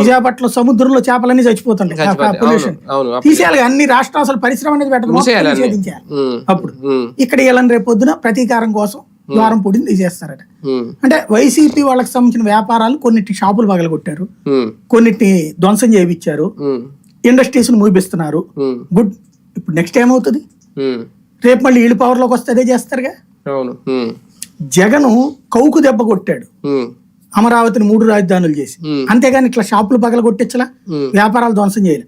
విశాఖపట్నం సముద్రంలో చేపలన్నీ చచ్చిపోతుంటాయి. పొల్యూషన్ తీసేయాలి అన్ని రాష్ట్రం అసలు పరిశ్రమ అనేది. ఉమ్, అప్పుడు ఇక్కడ వీళ్ళని రేపు పొద్దున ప్రతీకారం కోసం ద్వారం పొడిని తీసేస్తారట. అంటే వైసీపీ వాళ్ళకి సంబంధించిన వ్యాపారాలు కొన్నిటి షాపులు పగలగొట్టారు. కొన్నిటిని ధ్వంసం చేయించారు. ఇండస్ట్రీస్ మూపిస్తున్నారు. గుడ్ ఇప్పుడు నెక్స్ట్ ఏమవుతుంది? రేపు మళ్ళీ వీళ్ళు పవర్లోకి వస్తే అదే చేస్తారుగా? జగను కౌకు దెబ్బ కొట్టాడు. అమరావతిని మూడు రాజధానులు చేసి. అంతేగాని ఇట్లా షాపులు పగలగొట్టించలా ఉమ్, వ్యాపారాలు ధ్వంసం చేయాలి.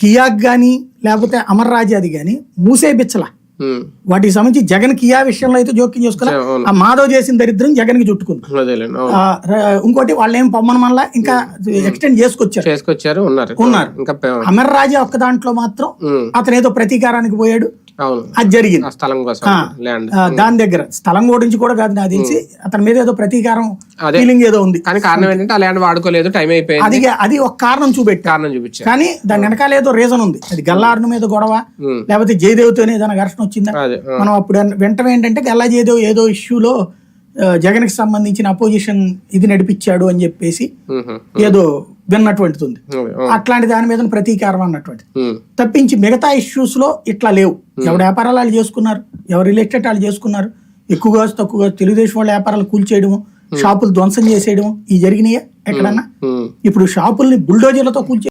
కియాక్ కానీ లేకపోతే అమర్ రాజాది కానీ మూసేపిచ్చలా. ఉమ్, వాటికి సంబంధించి జగన్ కియా విషయంలో అయితే జోక్యం అవును. ఆ మాధవ్ చేసిన దరిద్రం జగన్కి చుట్టుకుంది ఇంకోటి వాళ్ళు ఏం పొమ్మన మళ్ళా ఇంకా ఎక్స్టెండ్ చేసుకొచ్చారు. చేసుకొచ్చారు ఉన్నారు. ఉన్నారు. ఇంకా పె- అమర్ రాజా ఒక్క దాంట్లో మాత్రం అతను ఏదో ప్రతీకారానికి పోయాడు. అది జరిగింది. స్థలం కోసం దాని దగ్గర. స్థలం గురించి కూడా కాదు నాకు తెలిసి అతని మీద ఏదో ప్రతీకారం. ఫీలింగ్ ఏదో ఉంది. కానీ కారణం ఏంటంటే ఆ ల్యాండ్ వాడుకోలేదు టైం అయిపోయింది. అది అది ఒక కారణం చూపెట్టారు. కారణం చూపించారు. కానీ దాని వెనకాల ఏదో రీజన్ ఉంది. అది గల్లారుని మీద గొడవ లేకపోతే జయదేవ్తో ఏదైనా ఘర్షణ వచ్చిందా? మనం అప్పుడు వెంటనే ఏంటంటే గల్లా జయదేవ్ ఏదో ఇష్యూలో జగన్కి సంబంధించిన అపోజిషన్ ఇది నడిపించాడు అని చెప్పేసి ఏదో విన్నటువంటిది అట్లాంటి దాని మీద ప్రతీకారం అన్నటువంటి తప్పించి మిగతా ఇష్యూస్లో ఇట్లా లేవు. ఎవరి వ్యాపారాలు వాళ్ళు చేసుకున్నారు ఎవరు రియల్ ఎస్టేట్ వాళ్ళు చేసుకున్నారు ఎక్కువగా తక్కువగా తెలుగుదేశం వాళ్ళ వ్యాపారాలు కూల్చేయడము షాపులు ధ్వంసం చేసేయడము ఈ జరిగినాయా ఎక్కడన్నా. ఇప్పుడు షాపుల్ని బుల్డోజర్లతో కూల్చే